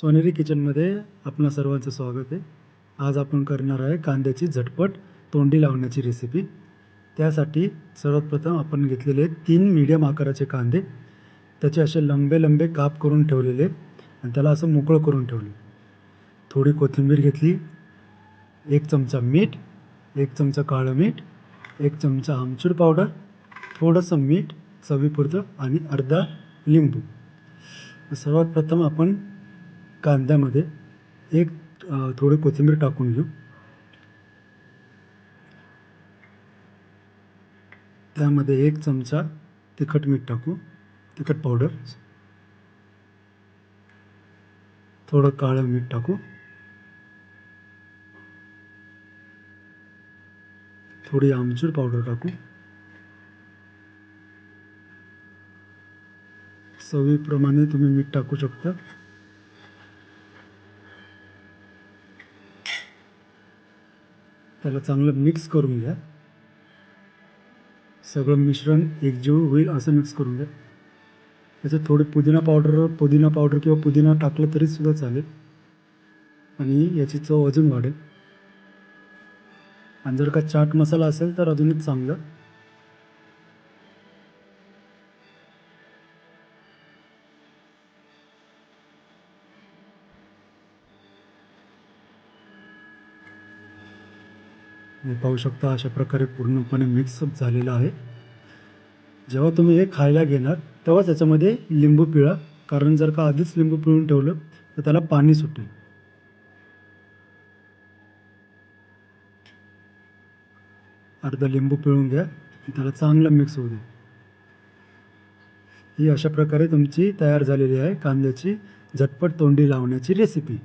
सोनेरी किचनमध्ये आपणा सर्वांचं स्वागत आहे. आज आपण करणार आहे कांद्याची झटपट तोंडी लावण्याची रेसिपी त्यासाठी सर्वात प्रथम आपण घेतलेले तीन मीडियम आकाराचे कांदे. त्याचे असे लंबे लंबे काप करून ठेवलेले आणि त्याला असं मोकळं करून ठेवले. थोडी कोथिंबीर घेतली. एक चमचा मीठ एक चमचा काळं मीठ एक चमचा आमचूर पावडर थोडंसं मीठ चवीपुरतं आणि अर्धा लिंबू. सर्वात प्रथम आपण कांद्यामध्ये एक थोडी कोथिंबीर टाकून घेऊ. त्यामध्ये एक चमचा तिखट मीठ टाकू. तिखट पावडर थोडं काळं मीठ टाकू. थोडी आमचूर पावडर टाकू. चवीप्रमाणे तुम्ही मीठ टाकू शकता. त्याला चांगलं मिक्स करून घ्या. सगळं मिश्रण एकजीव होईल असं मिक्स करून घ्या. त्याच्यात थोडी पुदिना पावडर पुदिना पावडर किंवा पुदिना टाकलं तरीसुद्धा चालेल. आणि याची चव अजून वाढेल. आणि जर का चाट मसाला असेल तर अजूनच चांगलं. पाहू शकता अशा प्रकारे पूर्णपणे मिक्सअप झालेलं आहे. जेव्हा तुम्ही हे खायला घेणार तेव्हा त्याच्यामध्ये लिंबू पिळा. कारण जर का आधीच लिंबू पिळून ठेवलं तर त्याला पाणी सुटेल. अर्धा लिंबू पिळून घ्या त्याला चांगलं मिक्स होऊ द्या ही अशा प्रकारे तुमची तयार झालेली आहे कांद्याची झटपट तोंडी लावण्याची रेसिपी